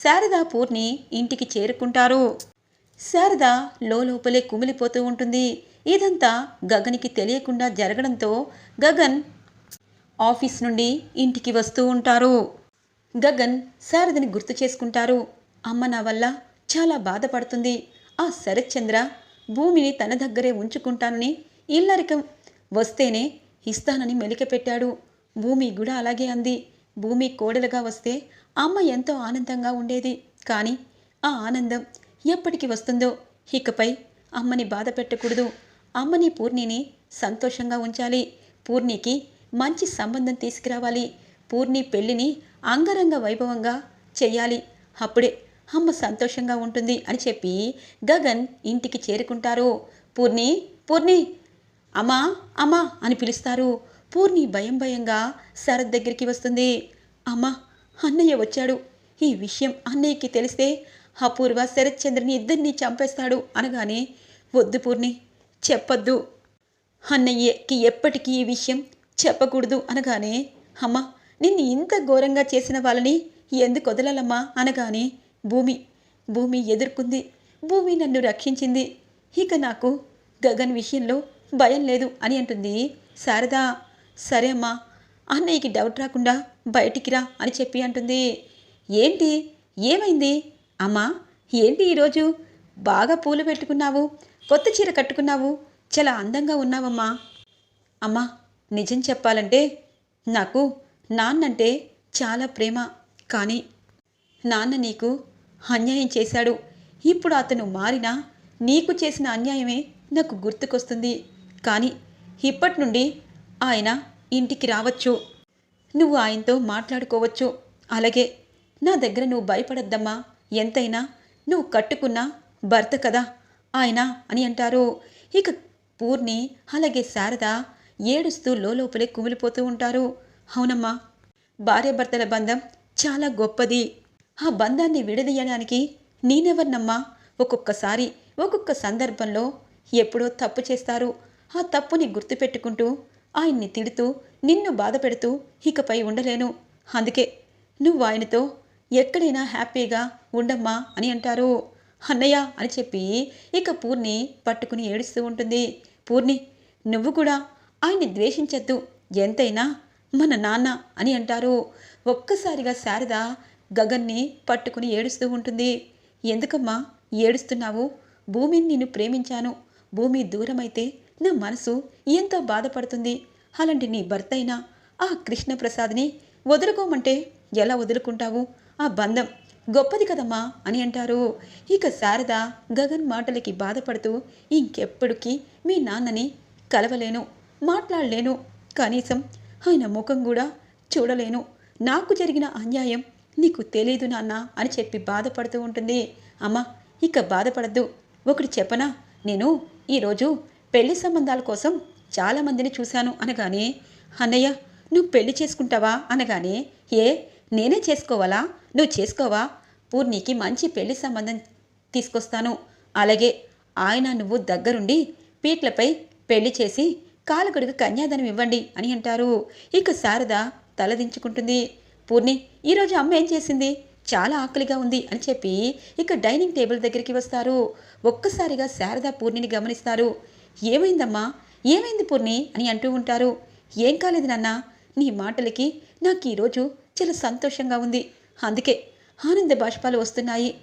శారద పూర్ణి ఇంటికి చేరుకుంటారు. శారద లోపలే కుమిలిపోతూ ఉంటుంది. ఇదంతా గగన్కి తెలియకుండా జరగడంతో గగన్ ఆఫీస్ నుండి ఇంటికి వస్తూ ఉంటారు. గగన్ శారదని గుర్తు చేసుకుంటారు. అమ్మ నా వల్ల చాలా బాధపడుతుంది. ఆ శరత్చంద్ర భూమిని తన దగ్గరే ఉంచుకుంటానని ఇల్లరికం వస్తేనే ఇస్తానని మెలికపెట్టాడు భూమి కూడా అలాగే అంది. భూమి కోడలుగా వస్తే అమ్మ ఎంతో ఆనందంగా ఉండేది. కానీ ఆ ఆనందం ఎప్పటికి వస్తుందో? ఇకపై అమ్మని బాధ పెట్టకూడదు. అమ్మని పూర్ణిని సంతోషంగా ఉంచాలి. పూర్ణికి మంచి సంబంధం తీసుకురావాలి. పూర్ణి పెళ్ళిని అంగరంగ వైభవంగా చెయ్యాలి అప్పుడే అమ్మ సంతోషంగా ఉంటుంది అని చెప్పి గగన్ ఇంటికి చేరుకుంటారు. పూర్ణి పూర్ణి అమ్మా అమ్మా అని పిలుస్తారు. పూర్ణి భయం భయంగా శరత్ దగ్గరికి వస్తుంది. అమ్మా అన్నయ్య వచ్చాడు. ఈ విషయం అన్నయ్యకి తెలిస్తే అపూర్వ శరత్చంద్రని ఇద్దరిని చంపేస్తాడు అనగానే వద్దు పూర్ణి చెప్పొద్దు. అన్నయ్యకి ఎప్పటికీ ఈ విషయం చెప్పకూడదు అనగానే అమ్మ నిన్ను ఇంత ఘోరంగా చేసిన వాళ్ళని ఎందుకు వదలాలమ్మా? అనగానే భూమి భూమి ఎదుర్కొంది. భూమి నన్ను రక్షించింది. ఇక నాకు గగన్ విషయంలో భయం లేదు అని అంటుంది శారదా. సరే అమ్మా అన్నయ్యకి డౌట్ రాకుండా బయటికి రా అని చెప్పి అంటుంది. ఏంటి? ఏమైంది? అమ్మా ఏంటి ఈరోజు బాగా పూలు పెట్టుకున్నావు కొత్త చీర కట్టుకున్నావు చాలా అందంగా ఉన్నావమ్మా. అమ్మా నిజం చెప్పాలంటే నాకు నాన్నంటే చాలా ప్రేమ కానీ నాన్న నీకు అన్యాయం చేశాడు. ఇప్పుడు అతను మారినా నీకు చేసిన అన్యాయమే నాకు గుర్తుకొస్తుంది. కానీ ఇప్పటి నుండి ఆయన ఇంటికి రావచ్చు. నువ్వు ఆయనతో మాట్లాడుకోవచ్చు. అలాగే నా దగ్గర నువ్వు భయపడద్దమ్మా. ఎంతైనా నువ్వు కట్టుకున్న భర్త కదా ఆయన అని అంటారు. ఇక పూర్ణి అలాగే శారద ఏడుస్తూ లోపలే కుమిలిపోతూ ఉంటారు. అవునమ్మా భార్యాభర్తల బంధం చాలా గొప్పది. ఆ బంధాన్ని విడదీయడానికి నేనెవర్నమ్మా? ఒక్కొక్కసారి ఒక్కొక్క సందర్భంలో ఎప్పుడో తప్పు చేస్తారు. ఆ తప్పుని గుర్తుపెట్టుకుంటూ ఆయన్ని తిడుతూ నిన్ను బాధ పెడుతూ ఇకపై ఉండలేను. అందుకే నువ్వు ఆయనతో ఎక్కడైనా హ్యాపీగా ఉండమ్మా అని అంటారు. అన్నయ్య అని చెప్పి ఇక పూర్ణి పట్టుకుని ఏడుస్తూ ఉంటుంది. పూర్ణి నువ్వు కూడా ఆయన్ని ద్వేషించద్దు. ఎంతైనా మన నాన్న అని అంటారు. ఒక్కసారిగా శారద గగన్ని పట్టుకుని ఏడుస్తూ ఉంటుంది. ఎందుకమ్మా ఏడుస్తున్నావు? భూమిని నేను ప్రేమించాను. భూమి దూరమైతే నా మనసు ఎంతో బాధపడుతుంది. అలాంటి నీ భర్త అయినా ఆ కృష్ణప్రసాద్ని వదులుకోమంటే ఎలా వదులుకుంటావు? ఆ బంధం గొప్పది కదమ్మా అని అంటారు. ఇక శారద గగన్ మాటలకి బాధపడుతూ ఇంకెప్పటికీ మీ నాన్నని కలవలేను మాట్లాడలేను. కనీసం ఆయన ముఖం కూడా చూడలేను. నాకు జరిగిన అన్యాయం నీకు తెలియదు నాన్న అని చెప్పి బాధపడుతూ ఉంటుంది. అమ్మా ఇక బాధపడద్దు. ఒకటి చెప్పనా? నేను ఈరోజు పెళ్ళి సంబంధాల కోసం చాలామందిని చూశాను అనగానే అన్నయ్య నువ్వు పెళ్ళి చేసుకుంటావా? అనగానే ఏ నేనే చేసుకోవాలా? నువ్వు చేసుకోవా? పూర్ణికి మంచి పెళ్ళి సంబంధం తీసుకొస్తాను. అలాగే ఆయన నువ్వు దగ్గరుండి పీట్లపై పెళ్ళి చేసి కాలగడుగు కన్యాదానం ఇవ్వండి అని అంటారు. ఇక శారద తలదించుకుంటుంది పూర్ణి ఈరోజు అమ్మ ఏం చేసింది? చాలా ఆకలిగా ఉంది అని చెప్పి ఇక డైనింగ్ టేబుల్ దగ్గరికి వస్తారు. ఒక్కసారిగా శారద పూర్ణిని గమనిస్తారు. ఏమైందమ్మా? ఏమైంది పూర్ణి? అని అంటూ ఉంటారు. ఏం కాలేదు నాన్న. నీ మాటలకి నాకు ఈరోజు చాలా సంతోషంగా ఉంది. అందుకే ఆనంద బాష్పాలు వస్తున్నాయి.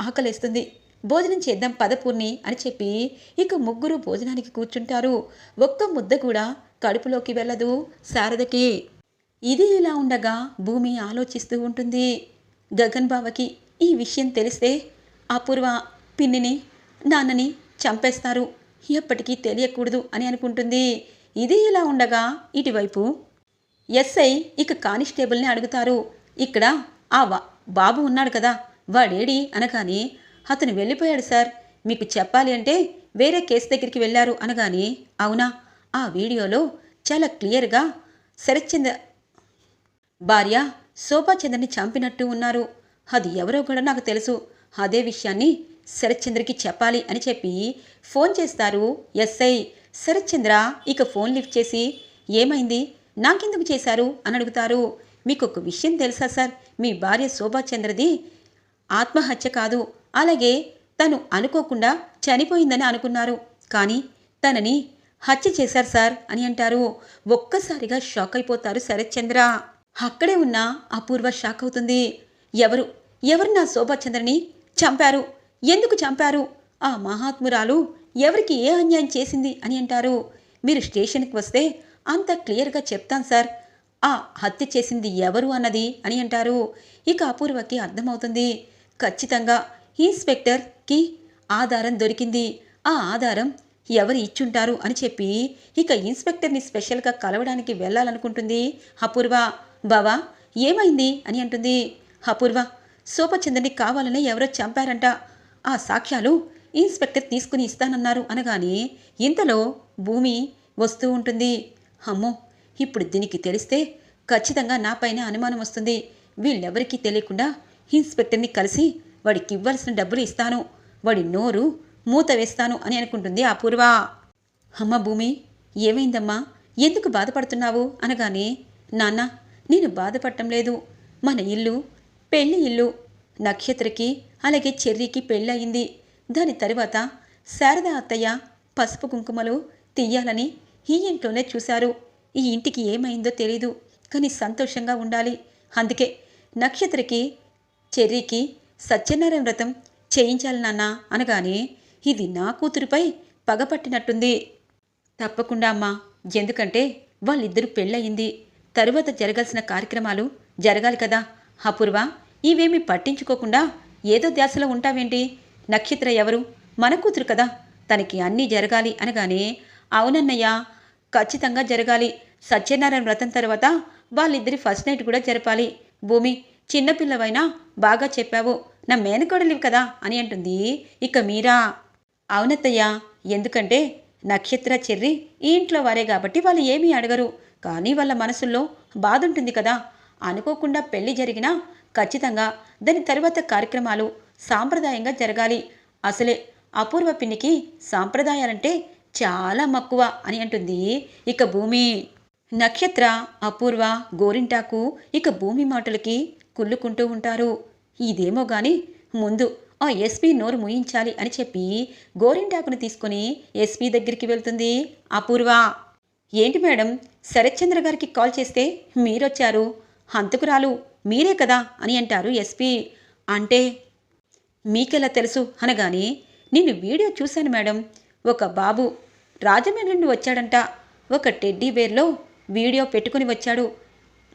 ఆకలేస్తుంది. భోజనం చేద్దాం పదపూర్ణి అని చెప్పి ఇక ముగ్గురు భోజనానికి కూర్చుంటారు. ఒక్క ముద్ద కూడా కడుపులోకి వెళ్ళదు శారదకి. ఇది ఇలా ఉండగా భూమి ఆలోచిస్తూ ఉంటుంది. గగన్ బావకి ఈ విషయం తెలిస్తే అపూర్వ పిన్నిని నాన్నని చంపేస్తారు. ఎప్పటికీ తెలియకూడదు అని అనుకుంటుంది. ఇది ఇలా ఉండగా ఇటువైపు ఎస్ఐ ఇక కానిస్టేబుల్ని అడుగుతారు. ఇక్కడ ఆ వా- బాబు ఉన్నాడు కదా వాడేడి అనగానే అతను వెళ్ళిపోయాడు సార్. మీకు చెప్పాలి అంటే వేరే కేసు దగ్గరికి వెళ్ళారు అనగానే అవునా? ఆ వీడియోలో చాలా క్లియర్గా శరత్చంద్ర భార్య శోభాచంద్రని చంపినట్టు ఉన్నారు. అది ఎవరో కూడా నాకు తెలుసు. అదే విషయాన్ని శరత్చంద్రకి చెప్పాలి అని చెప్పి ఫోన్ చేస్తారు ఎస్ఐ శరత్చంద్ర ఇక ఫోన్ లిఫ్ట్ చేసి ఏమైంది? నాకెందుకు చేశారు? అని అడుగుతారు. మీకు ఒక విషయం తెలుసా సార్ మీ భార్య శోభాచంద్రది ఆత్మహత్య కాదు. అలాగే తను అనుకోకుండా చనిపోయిందని అనుకున్నారు. కానీ తనని హత్య చేశారు సార్ అని అంటారు. ఒక్కసారిగా షాక్ అయిపోతారు శరత్చంద్ర. అక్కడే ఉన్న అపూర్వ షాక్ అవుతుంది. ఎవరు? ఎవరు నా శోభాచంద్రని చంపారు? ఎందుకు చంపారు? ఆ మహాత్మురాలు ఎవరికి ఏ అన్యాయం చేసింది అని అంటారు? మీరు స్టేషన్కి వస్తే అంత క్లియర్గా చెప్తాను సార్. ఆ హత్య చేసింది ఎవరు అన్నది అని అంటారు. ఇక అపూర్వకి అర్థమవుతుంది. ఖచ్చితంగా ఇన్స్పెక్టర్కి ఆధారం దొరికింది. ఆ ఆధారం ఎవరు ఇచ్చుంటారు అని చెప్పి ఇక ఇన్స్పెక్టర్ని స్పెషల్గా కలవడానికి వెళ్ళాలనుకుంటుంది అపూర్వ. బావా ఏమైంది? అని అంటుంది. అపూర్వ సోపచంద్రని కావాలనే ఎవరో చంపారంట. ఆ సాక్ష్యాలు ఇన్స్పెక్టర్ తీసుకుని ఇస్తానన్నారు అనగానే ఇంతలో భూమి వస్తూ ఉంటుంది. అమ్మో ఇప్పుడు దీనికి తెలిస్తే ఖచ్చితంగా నాపైన అనుమానం వస్తుంది. వీళ్ళెవరికీ తెలియకుండా ఇన్స్పెక్టర్ని కలిసి వాడికి ఇవ్వాల్సిన డబ్బులు ఇస్తాను. వాడి నోరు మూత వేస్తాను అని అనుకుంటుంది అపూర్వ. అమ్మ భూమి ఏమైందమ్మా? ఎందుకు బాధపడుతున్నావు? అనగానే నాన్న నేను బాధపడటం లేదు. మన ఇల్లు పెళ్ళి ఇల్లు నక్షత్రకి అలాగే చెర్రీకి పెళ్ళయింది. దాని తరువాత శారద అత్తయ్య పసుపు కుంకుమలు తీయాలని ఈ ఇంట్లోనే చూశారు. ఈ ఇంటికి ఏమైందో తెలీదు కానీ సంతోషంగా ఉండాలి. అందుకే నక్షత్రకి చెర్రీకి సత్యనారాయణ వ్రతం చేయించాలి నాన్న అనగానే ఇది నా కూతురుపై పగపట్టినట్టుంది. తప్పకుండా అమ్మా ఎందుకంటే వాళ్ళిద్దరూ పెళ్ళయింది. తరువాత జరగాల్సిన కార్యక్రమాలు జరగాలి కదా. అపూర్వ ఇవేమి పట్టించుకోకుండా ఏదో ధ్యాసలో ఉంటావేంటి? నక్షత్ర ఎవరు? మన కూతురు కదా. తనకి అన్నీ జరగాలి అనగానే అవునన్నయ్య ఖచ్చితంగా జరగాలి. సత్యనారాయణ వ్రతం తర్వాత వాళ్ళిద్దరి ఫస్ట్ నైట్ కూడా జరపాలి. భూమి చిన్నపిల్లవైనా బాగా చెప్పావు. నా మేనకోడలివి కదా అని అంటుంది. ఇక మీరా? అవునత్తయ్య ఎందుకంటే నక్షత్ర చెర్రి ఈ ఇంట్లో వారే కాబట్టి వాళ్ళు ఏమీ అడగరు. కానీ వాళ్ళ మనసుల్లో బాధ ఉంటుంది కదా. అనుకోకుండా పెళ్ళి జరిగినా ఖచ్చితంగా దాని తరువాత కార్యక్రమాలు సాంప్రదాయంగా జరగాలి. అసలే అపూర్వ పిన్నికి సాంప్రదాయాలంటే చాలా మక్కువ అని అంటుంది ఇక భూమి. నక్షత్ర అపూర్వ గోరింటాకు ఇక భూమి మాటలకి కుళ్ళుకుంటూ ఉంటారు. ఇదేమో గాని ముందు ఆ ఎస్పీ నోరు ముయించాలి అని చెప్పి గోరింటాకును తీసుకుని ఎస్పీ దగ్గరికి వెళ్తుంది అపూర్వ. ఏంటి మేడం శరత్చంద్ర గారికి కాల్ చేస్తే మీరొచ్చారు? హంతకురాలు మీరే కదా అని అంటారు ఎస్పీ. అంటే మీకెలా తెలుసు అనగానే నేను వీడియో చూశాను మేడం. ఒక బాబు రాజమండ్రి నుండి వచ్చాడంట. ఒక టెడ్డీ బేర్లో వీడియో పెట్టుకుని వచ్చాడు.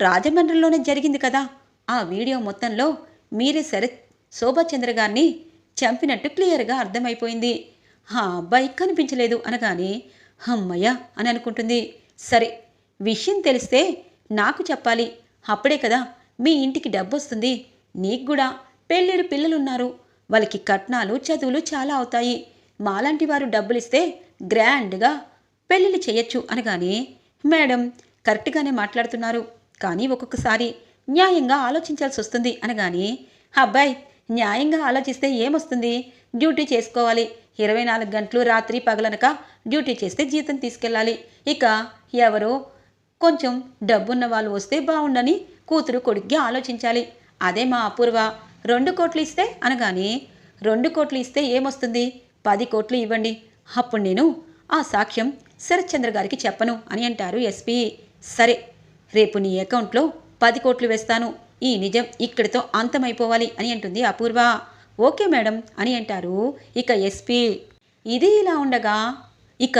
రాజమండ్రిలోనే జరిగింది కదా. ఆ వీడియో మొత్తంలో మీరే శరత్ శోభాచంద్ర గారిని చంపినట్టు క్లియర్గా అర్థమైపోయింది. ఆ అబ్బాయి కనిపించలేదు అనగానే అమ్మయ్య అని అనుకుంటుంది. సరే విషయం తెలిస్తే నాకు చెప్పాలి. అప్పుడే కదా మీ ఇంటికి డబ్బొస్తుంది. నీకు కూడా. పెళ్ళిడు పిల్లలున్నారు. వాళ్ళకి కట్నాలు చదువులు చాలా అవుతాయి. మాలాంటి వారు డబ్బులిస్తే గ్రాండ్గా పెళ్ళిళ్ళు చేయొచ్చు అనగానే మేడం కరెక్ట్గానే మాట్లాడుతున్నారు. కానీ ఒక్కొక్కసారి న్యాయంగా ఆలోచించాల్సి వస్తుంది అనగానే అబ్బాయి న్యాయంగా ఆలోచిస్తే ఏమొస్తుంది? డ్యూటీ చేసుకోవాలి. ఇరవై నాలుగు గంటలు రాత్రి పగలనక డ్యూటీ చేస్తే జీతం తీసుకెళ్ళాలి. ఇక ఎవరో కొంచెం డబ్బున్న వాళ్ళు వస్తే బాగుండని కూతురు కొడుక్కి ఆలోచించాలి. అదే మా అపూర్వ. రెండు కోట్లు ఇస్తే అనగానే రెండు కోట్లు ఇస్తే ఏమొస్తుంది? పది కోట్లు ఇవ్వండి. అప్పుడు నేను ఆ సాక్ష్యం శరత్చంద్ర గారికి చెప్పను అని అంటారు ఎస్పీ. సరే రేపు నీ అకౌంట్లో పది కోట్లు వేస్తాను. ఈ నిజం ఇక్కడితో అంతమైపోవాలి అని అంటుంది అపూర్వ. ఓకే మేడం అని అంటారు ఇక ఎస్పీ. ఇది ఇలా ఉండగా ఇక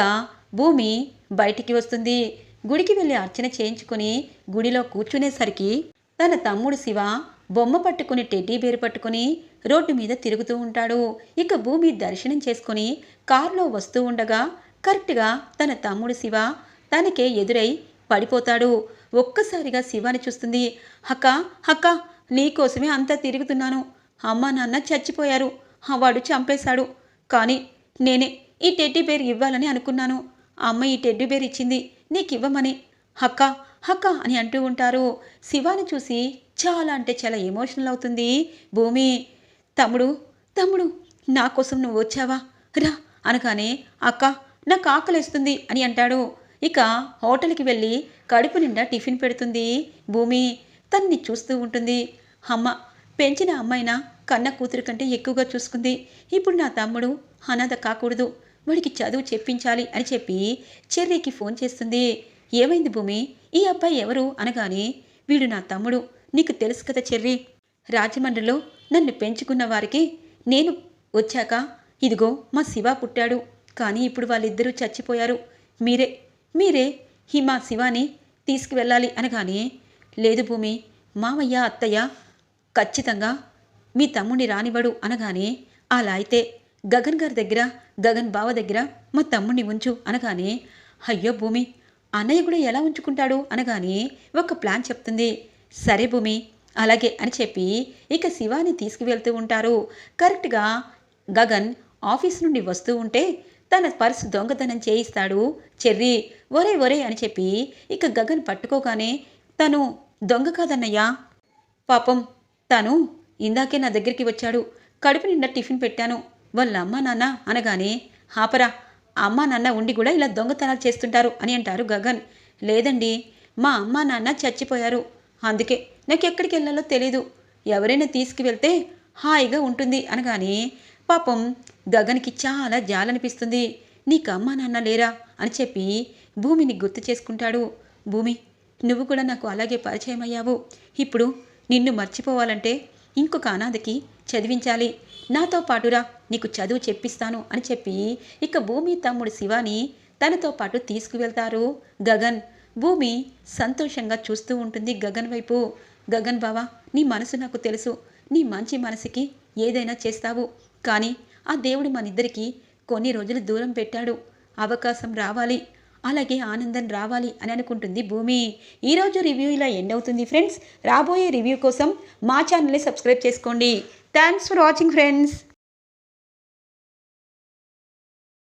భూమి బయటికి వస్తుంది. గుడికి వెళ్ళి అర్చన చేయించుకుని గుడిలో కూర్చునేసరికి తన తమ్ముడు శివ బొమ్మ పట్టుకుని టెడ్డీ బేరు పట్టుకుని రోడ్డు మీద తిరుగుతూ ఉంటాడు. ఇక భూమి దర్శనం చేసుకుని కారులో వస్తూ ఉండగా కరెక్ట్గా తన తమ్ముడు శివ తనకే ఎదురై పడిపోతాడు. ఒక్కసారిగా శివాని చూస్తుంది. హక్క హక్క నీకోసమే అంతా తిరుగుతున్నాను. అమ్మ నాన్న చచ్చిపోయారు. వాడు చంపేశాడు. కానీ నేనే ఈ టెడ్డీ బేర్ ఇవ్వాలని అనుకున్నాను. అమ్మ ఈ టెడ్డీ బేర్ ఇచ్చింది. నీకివ్వమని. హక్క హక్క అని అంటూ ఉంటారు. శివాని చూసి చాలా అంటే చాలా ఎమోషనల్ అవుతుంది. భూమి తమ్ముడు తమ్ముడు నా కోసం నువ్వు వచ్చావా? రా అనగానే అక్క నాకు ఆకలిస్తుంది అని అంటాడు. ఇక హోటల్కి వెళ్ళి కడుపు నిండా టిఫిన్ పెడుతుంది. భూమి తన్ని చూస్తూ ఉంటుంది. అమ్మ పెంచిన అమ్మాయిన కన్న కూతురు కంటే ఎక్కువగా చూసుకుంది. ఇప్పుడు నా తమ్ముడు అనాథ కాకూడదు. వాడికి చదువు చెప్పించాలి అని చెప్పి చెర్రీకి ఫోన్ చేస్తుంది. ఏమైంది భూమి? ఈ అబ్బాయి ఎవరు? అనగానే వీడు నా తమ్ముడు. నీకు తెలుసు కదా చెర్రీ. రాజమండ్రిలో నన్ను పెంచుకున్న వారికి నేను వచ్చాక ఇదిగో మా శివ పుట్టాడు. కానీ ఇప్పుడు వాళ్ళిద్దరూ చచ్చిపోయారు. మీరే మీరే ఈ మా శివాని తీసుకువెళ్ళాలి అనగానే లేదు భూమి మామయ్య అత్తయ్య ఖచ్చితంగా మీ తమ్ముడిని రానివ్వడు అనగానే అలా అయితే గగన్ గారి దగ్గర గగన్ బావ దగ్గర మా తమ్ముడిని ఉంచు అనగానే అయ్యో భూమి అన్నయ్య కూడా ఎలా ఉంచుకుంటాడు? అనగానే ఒక ప్లాన్ చెప్తుంది. సరే భూమి అలాగే అని చెప్పి ఇక శివాని తీసుకువెళ్తూ ఉంటారు. కరెక్ట్గా గగన్ ఆఫీస్ నుండి వస్తూ ఉంటే తన పర్సు దొంగతనం చేయిస్తాడు. చెర్రీ ఒరే ఒరే అని చెప్పి ఇక గగన్ పట్టుకోగానే తను దొంగ కాదన్నయ్యా. పాపం తను ఇందాకే నా దగ్గరికి వచ్చాడు. కడుపు నిండా టిఫిన్ పెట్టాను. వాళ్ళ అమ్మ నాన్న అనగానే హాపరా అమ్మ నాన్న ఉండి కూడా ఇలా దొంగతనాలు చేస్తుంటారు అని అంటారు గగన్. లేదండి మా అమ్మ నాన్న చచ్చిపోయారు. అందుకే నాకు ఎక్కడికి వెళ్ళాలో తెలీదు. ఎవరైనా తీసుకువెళ్తే హాయిగా ఉంటుంది అనగానే పాపం గగన్కి చాలా జాలనిపిస్తుంది. నీకు అమ్మ నాన్న లేరా? అని చెప్పి భూమిని గుర్తు చేసుకుంటాడు. భూమి నువ్వు కూడా నాకు అలాగే పరిచయం అయ్యావు. ఇప్పుడు నిన్ను మర్చిపోవాలంటే ఇంకొక అనాథకి చదివించాలి. నాతో పాటురా నీకు చదువు చెప్పిస్తాను అని చెప్పి ఇక భూమి తమ్ముడు శివాని తనతో పాటు తీసుకువెళ్తారు. గగన్ భూమి సంతోషంగా చూస్తూ ఉంటుంది గగన్ వైపు. గగన్ బావా నీ మనసు నాకు తెలుసు. నీ మంచి మనసుకి ఏదైనా చేస్తావు. కానీ ఆ దేవుడు మనిద్దరికీ కొన్ని రోజులు దూరం పెట్టాడు. అవకాశం రావాలి. అలాగే ఆనందం రావాలి అని అనుకుంటుంది భూమి. ఈరోజు రివ్యూ ఇలా ఎండ్ అవుతుంది ఫ్రెండ్స్. రాబోయే రివ్యూ కోసం మా ఛానల్ని సబ్స్క్రైబ్ చేసుకోండి. Thanks for watching friends